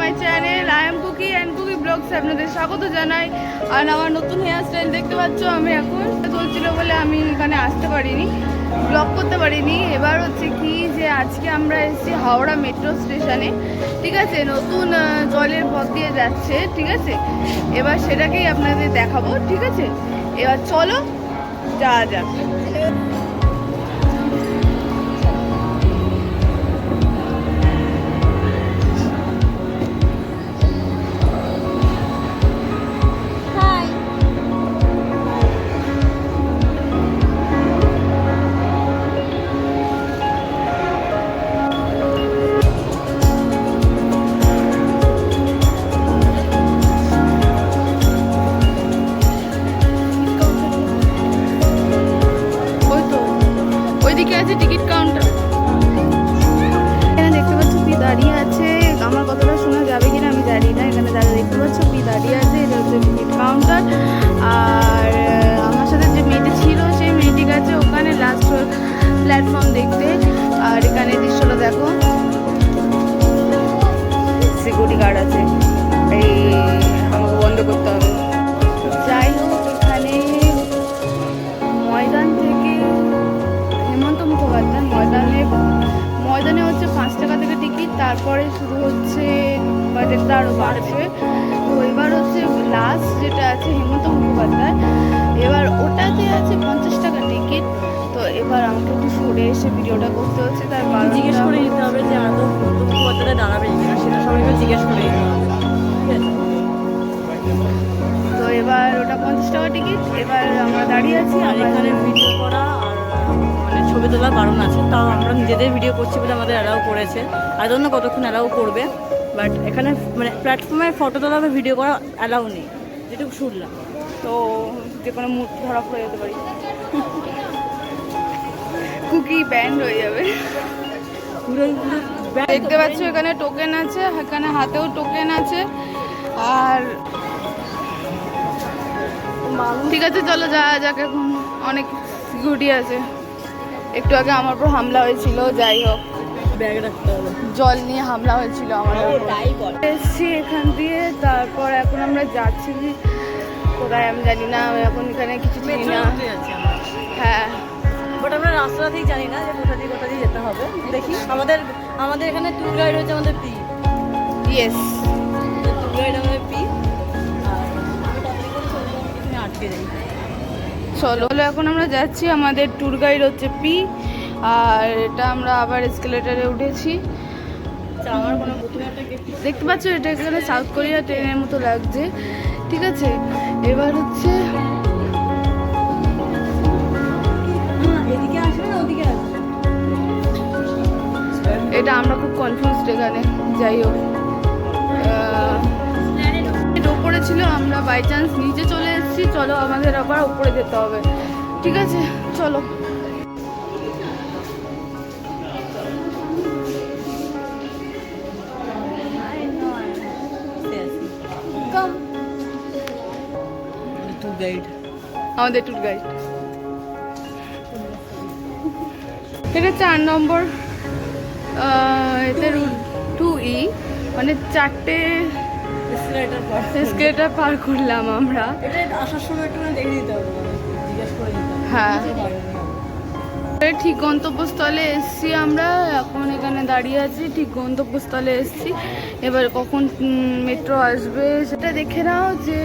My channel I am cookie and cookie blogs আপনাদের স্বাগত জানাই। আর আমার নতুন হেয়ার স্টাইল দেখতে পাচ্ছ আমি এখন। চলছিল বলে আমি এখানে আসতে পারিনি ব্লগ করতে পারিনি। এবার হচ্ছে কি যে আজকে আমরা এসেছি হাওড়া মেট্রো স্টেশনে ঠিক আছে? নতুন জলের পথ দিয়ে যাচ্ছে, ঠিক আছে? এবার সেটাকেই আপনাদের দেখাবো, ঠিক আছে? এবার চলো, যাওয়া যাক। ওইদিকে আছে টিকিট কাউন্টার। এখানে দেখতে পাচ্ছ পি দাঁড়িয়ে আছে। আমার কথাটা শোনা যাবে কিনা আমি জানি না। এখানে যারা দেখতে পাচ্ছ পি দাঁড়িয়ে আছে। এটা হচ্ছে টিকিট কাউন্টার। আর আমার সাথে যে মেয়েটি ছিল সেই মেয়েটি গেছে ওখানে লাস্ট প্ল্যাটফর্ম দেখতে। আর এখানে দৃশ্যটা দেখো। সিকিউরিটি গার্ড আছে। এই আমাকে বন্ধ করতে হবে। তারপরে শুরু হচ্ছে বাজেটটা আরও বাড়ছে। তো এবার হচ্ছে লাস্ট যেটা আছে হেমন্ত মুখোপাধ্যায় এবার ওটাতে আছে পঞ্চাশ টাকা টিকিট তো এবার আমাকে একটু সরে এসে ভিডিওটা করতে হচ্ছে তার কারণ জিজ্ঞেস করে নিতে হবে যে আদৌ মুখোপাধ্যায় দাঁড়াবে কিনা সেটা সবাইকে জিজ্ঞেস করে নিতে হবে। তো এবার ওটা পঞ্চাশ টাকা টিকিট এবার আমরা দাঁড়িয়ে আছি আর এখানে ভিডিও করা মানে ছবি তোলা বারণ আছে তাও আমরা নিজেদের ভিডিও করছি বলে আমাদের অ্যালাউ করেছে। আর জন্য কতক্ষণ অ্যালাউ করবে বাট এখানে মানে প্ল্যাটফর্মে ফটো তোলা বা ভিডিও করা অ্যালাউ নেই যেটুকু শুনলাম। তো যে কোনো মুড ধরা পড়ে যেতে পারি। কুকি ব্যান্ড হয়ে যাবে। দেখতে পাচ্ছ এখানে টোকেন আছে এখানে হাতেও টোকেন আছে আর ঠিক আছে চলো যাওয়া যাক এখন অনেক সিকিউরিটি আছে। একটু আগে আমার উপর হামলা হয়েছিল যাই হোক। ব্যাগ রাখতে হবে। জল নিয়ে হামলা হয়েছিল আমার এসছি এখান দিয়ে তারপর এখন আমরা যাচ্ছি কোথায় আমি জানি না এখন এখানে কিছু চিনি না। হ্যাঁ। বাট আমরা রাস্তাতেই জানি না যে কোথা দিয়ে কোথা দিয়ে যেতে হবে। দেখি আমাদের আমাদের এখানে ট্যুর গাইড হচ্ছে আমাদের পি ইয়েস ট্যুর গাইড আমাদের পি আর আটকে যাই। চলো। হলো এখন আমরা যাচ্ছি আমাদের ট্যুর গাইড হচ্ছে পি আর এটা আমরা আবার এসকেলেটারে উঠেছি। দেখতে পাচ্ছ এটা এখানে সাউথ কোরিয়া ট্রেনের মতো লাগছে। ঠিক আছে? এবার হচ্ছে এদিকে আসবে না ওদিকে এটা আমরা খুব কনফিউজড এখানে যাই হোক। এটা উপরে ছিল আমরা বাই চান্স নিচে চলে এসেছি, চলো আমাদের আবার উপরে যেতে হবে। ঠিক আছে, চলো। গাইড আমাদের ট্যুর গাইড এটা চার নম্বর এতে টু ই মানে চারটে এসকেলেটার পর করলাম। আমরা। আসার সময় একটু দেখে হবে হ্যাঁ। ঠিক গন্তব্যস্থলে এসছি আমরা। এখন এখানে দাঁড়িয়ে আছি ঠিক গন্তব্যস্থলে এসছি। এবার কখন মেট্রো আসবে সেটা দেখে নাও যে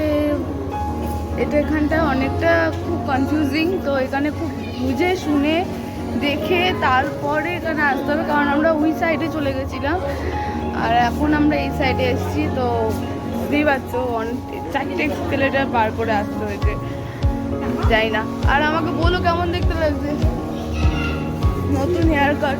এটা এখানটা অনেকটা খুব কনফিউজিং তো এখানে খুব বুঝে শুনে দেখে তারপরে এখানে আসতে হবে। কারণ আমরা ওই সাইডে চলে গেছিলাম। আর এখন আমরা এই সাইডে এসেছি তো বুঝতেই পারছ চারটে এক্সকেলেটার পার করে আসতে হয়েছে যাই না। আর আমাকে বলো কেমন দেখতে লাগছে? নতুন হেয়ার কাট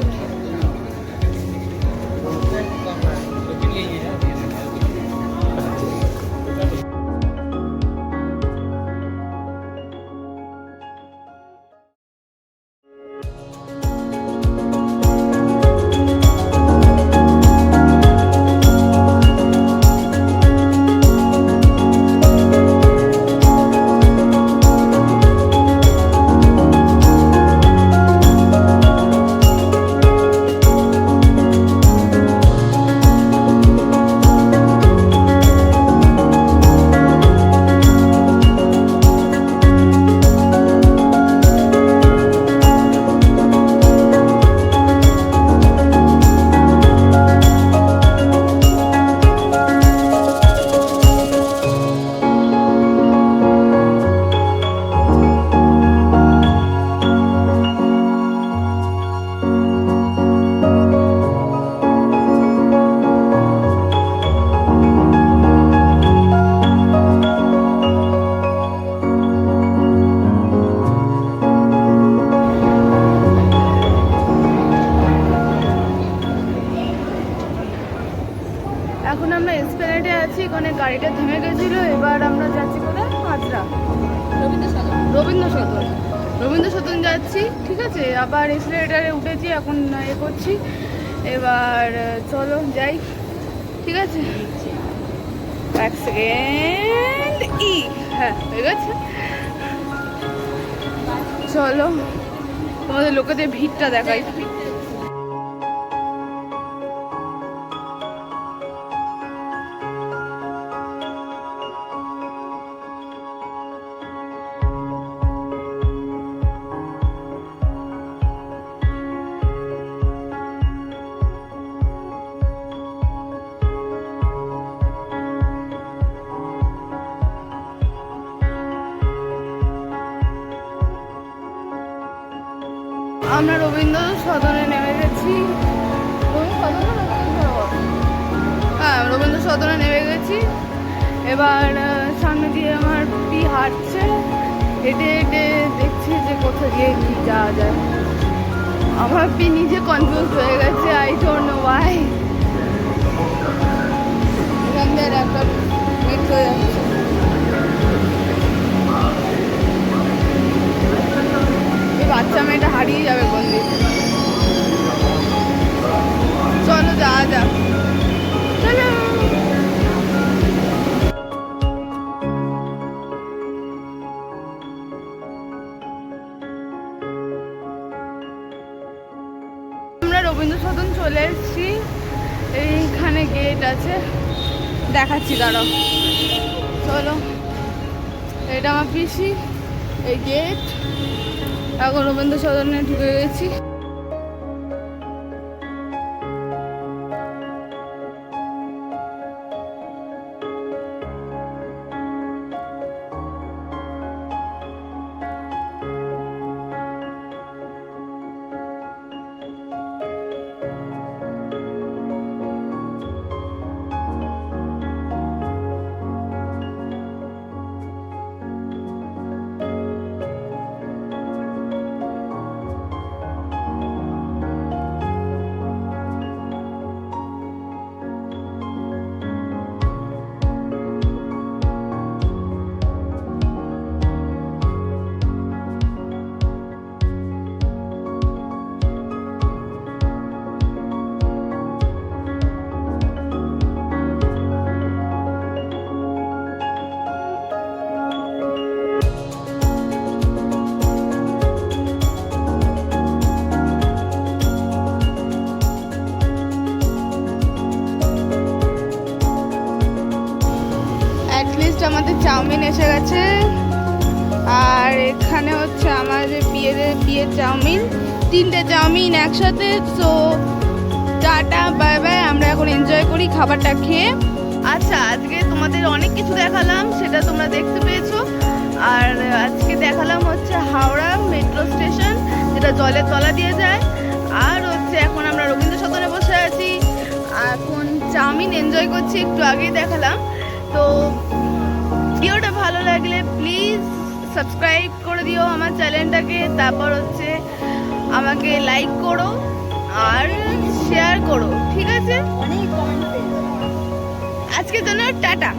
থেমে গেছিল, এবার আমরা যাচ্ছি কোথায়? হাজরা। রবীন্দ্র সদন রবীন্দ্র সদন রবীন্দ্র সদন যাচ্ছি, ঠিক আছে? আবার এক্সিলেটারে উঠেছি, এখন এ করছি। এবার, চলো যাই, ঠিক আছে? এক সেকেন্ড ই হ্যাঁ হয়ে গেছে। চলো, তোমাদের লোকেদের ভিড়টা দেখাই। আমরা এবার সামনে দিয়ে আমার পি হাঁটছে। হেঁটে হেঁটে দেখছি যে কোথা দিয়ে কি যাওয়া যায়। আমার পি নিজে কনফিউজ হয়ে গেছে আই ডোন্ট নো ওয়াই সদন চলে এসেছি। এইখানে গেট আছে। দেখাচ্ছি, দাঁড়াও। চলো। এটা আমার পিসি। এই গেট এখন রবীন্দ্র সদনে ঢুকে গেছি। চাউমিন এসে গেছে। আর এখানে হচ্ছে আমাদের বিয়ের বিয়ের চাউমিন। তিনটে চাউমিন একসাথে, তো টাটা, বাই বাই, আমরা এখন এনজয় করি খাবারটা খেয়ে। আচ্ছা আজকে তোমাদের অনেক কিছু দেখালাম, সেটা তোমরা দেখতে পেয়েছ। আর আজকে দেখালাম হচ্ছে হাওড়া মেট্রো স্টেশন, যেটা জলের তলা দিয়ে যায়। আর হচ্ছে এখন আমরা রবীন্দ্র সদনে বসে আছি। এখন চাউমিন এনজয় করছি, একটু আগেই দেখালাম। তো ভিডিওটা ভালো লাগলে প্লিজ সাবস্ক্রাইব করে দিও আমার চ্যানেলটাকে তারপর হচ্ছে আমাকে লাইক করো আর শেয়ার করো ঠিক আছে? আজকের জন্য টাটা।